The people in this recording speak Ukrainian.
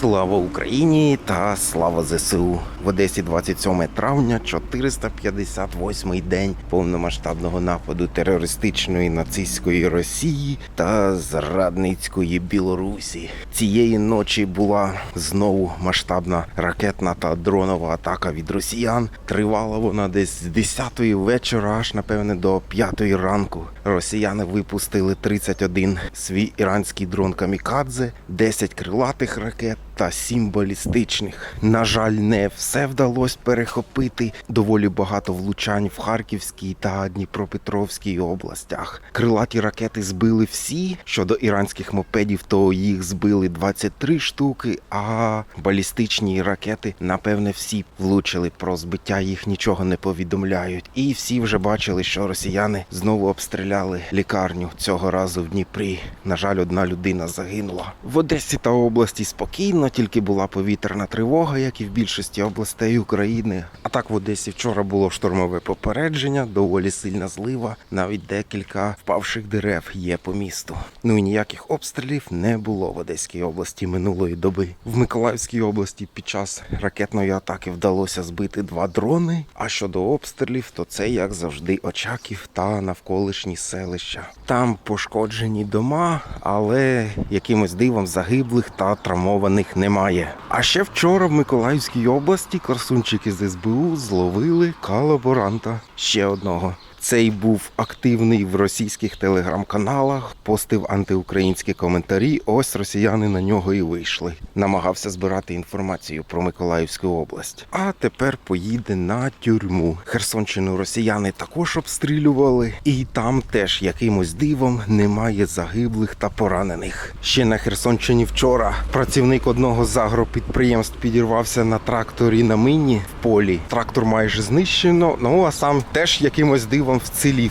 Слава Україні та слава ЗСУ в Одесі 27 травня, 458-й день повномасштабного нападу терористичної нацистської Росії та зрадницької Білорусі. Цієї ночі була знову масштабна ракетна та дронова атака від росіян. Тривала вона десь з 10 вечора, аж напевне до 5 ранку. Росіяни випустили 31 свій іранський дрон Камікадзе, 10 крилатих ракет та 7 балістичних. На жаль, не все вдалося перехопити. Доволі багато влучань в Харківській та Дніпропетровській областях. Крилаті ракети збили всі. Щодо іранських мопедів, то їх збили 23 штуки, а балістичні ракети, напевне, всі влучили. Про збиття їх нічого не повідомляють. І всі вже бачили, що росіяни знову обстріляли лікарню цього разу в Дніпрі. На жаль, одна людина загинула. В Одесі та області спокійно, тільки була повітряна тривога, як і в більшості областей України. А так в Одесі вчора було штурмове попередження, доволі сильна злива, навіть декілька впавших дерев є по місту. Ну і ніяких обстрілів не було в Одеській області минулої доби. В Миколаївській області під час ракетної атаки вдалося збити два дрони. А щодо обстрілів, то це як завжди Очаків та навколишні селища. Там пошкоджені дома, але якимось дивом загиблих та травмованих немає. А ще вчора в Миколаївській області красунчики з СБУ зловили колаборанта ще одного. Цей був активний в російських телеграм-каналах, постив антиукраїнські коментарі. Ось росіяни на нього і вийшли. Намагався збирати інформацію про Миколаївську область. А тепер поїде на тюрму. Херсонщину росіяни також обстрілювали, і там теж якимось дивом немає загиблих та поранених. Ще на Херсонщині вчора працівник одного з агропідприємств підірвався на тракторі на мині в полі. Трактор майже знищено. Ну а сам теж якимось дивом вцілів.